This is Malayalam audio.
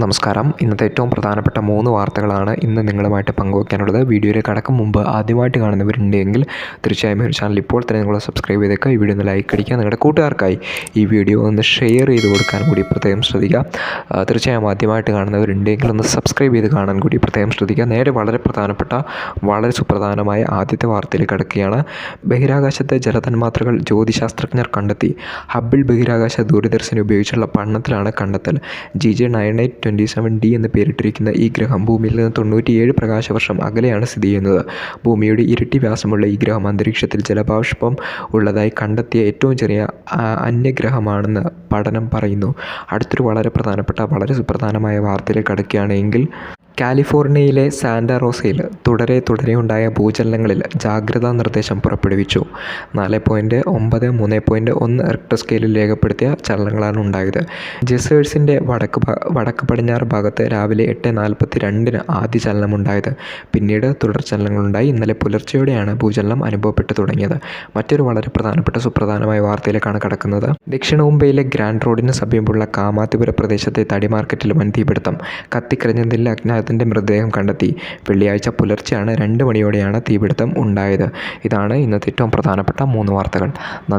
നമസ്കാരം. ഇന്നത്തെ ഏറ്റവും പ്രധാനപ്പെട്ട മൂന്ന് വാർത്തകളാണ് ഇന്ന് നിങ്ങളുമായിട്ട് പങ്കുവയ്ക്കാനുള്ളത് വീഡിയോയിൽ കടക്കും മുമ്പ് ആദ്യമായിട്ട് കാണുന്നവരുണ്ടെങ്കിൽ തീർച്ചയായും ഒരു ചാനൽ ഇപ്പോൾ തന്നെ നിങ്ങൾ സബ്സ്ക്രൈബ് ചെയ്തേക്കുക. ഈ വീഡിയോ ഒന്ന് ലൈക്ക് അടിക്കുക. നിങ്ങളുടെ കൂട്ടുകാർക്കായി ഈ വീഡിയോ ഒന്ന് ഷെയർ ചെയ്ത് കൊടുക്കാൻ കൂടി പ്രത്യേകം ശ്രദ്ധിക്കുക. തീർച്ചയായും ആദ്യമായിട്ട് കാണുന്നവരുണ്ടെങ്കിൽ ഒന്ന് സബ്സ്ക്രൈബ് ചെയ്ത് കാണാൻ കൂടി പ്രത്യേകം ശ്രദ്ധിക്കുക. നേരെ വളരെ പ്രധാനപ്പെട്ട വളരെ സുപ്രധാനമായ ആദ്യത്തെ വാർത്തയിൽ കിടക്കുകയാണ്. ബഹിരാകാശത്തെ ജലതന്മാത്രകൾ ജ്യോതിശാസ്ത്രജ്ഞർ കണ്ടെത്തി. ഹബിൾ ബഹിരാകാശ ദൂരദർശിനി ഉപയോഗിച്ചുള്ള പഠനത്തിലാണ് കണ്ടെത്തൽ. G J nine eight twenty seven D എന്ന് പേരിട്ടിരിക്കുന്ന ഈ ഗ്രഹം ഭൂമിയിൽ നിന്ന് തൊണ്ണൂറ്റിയേഴ് പ്രകാശവർഷം അകലെയാണ് സ്ഥിതി ചെയ്യുന്നത്. ഭൂമിയുടെ ഇരട്ടി വ്യാസമുള്ള ഈ ഗ്രഹം അന്തരീക്ഷത്തിൽ ജലബാഷ്പം ഉള്ളതായി കണ്ടെത്തിയ ഏറ്റവും ചെറിയ അന്യഗ്രഹമാണെന്ന് പഠനം പറയുന്നു. അടുത്തൊരു വളരെ പ്രധാനപ്പെട്ട വളരെ സുപ്രധാനമായ വാർത്തയിലേക്ക് കടക്കുകയാണെങ്കിൽ കാലിഫോർണിയയിലെ സാന്റാറോസയിൽ തുടരെ തുടരെ ഉണ്ടായ ഭൂചലനങ്ങളിൽ ജാഗ്രതാ നിർദ്ദേശം പുറപ്പെടുവിച്ചു. നാല് പോയിന്റ് ഒമ്പത് മൂന്ന് പോയിന്റ് ഒന്ന് റിക്ടർ സ്കെയിലിൽ രേഖപ്പെടുത്തിയ ചലനങ്ങളാണ് ഉണ്ടായത്. ജെസേഴ്സിന്റെ വടക്ക് വടക്ക് പടിഞ്ഞാറ് ഭാഗത്ത് രാവിലെ എട്ട് നാൽപ്പത്തി രണ്ടിന് ആദ്യ ചലനമുണ്ടായത്. പിന്നീട് തുടർ ചലനങ്ങളുണ്ടായി. ഇന്നലെ പുലർച്ചെയോടെയാണ് ഭൂചലനം അനുഭവപ്പെട്ടു തുടങ്ങിയത്. മറ്റൊരു വളരെ പ്രധാനപ്പെട്ട സുപ്രധാനമായ വാർത്തയിലേക്കാണ് കടക്കുന്നത്. ദക്ഷിണ മുംബൈയിലെ ഗ്രാൻഡ് റോഡിന് സമീപമുള്ള കാമാത്തിപുര പ്രദേശത്തെ തടി മാർക്കറ്റിൽ വൻ തീപിടുത്തം. കത്തിക്കരിഞ്ഞതിൽ അജ്ഞാതന്റെ മൃതദേഹം കണ്ടെത്തി. വെള്ളിയാഴ്ച പുലർച്ചെയാണ് രണ്ട് മണിയോടെയാണ് തീപിടുത്തം ഉണ്ടായത്. ഇതാണ് ഇന്നത്തെ ഏറ്റവും പ്രധാനപ്പെട്ട മൂന്ന് വാർത്തകൾ. നന്ദി.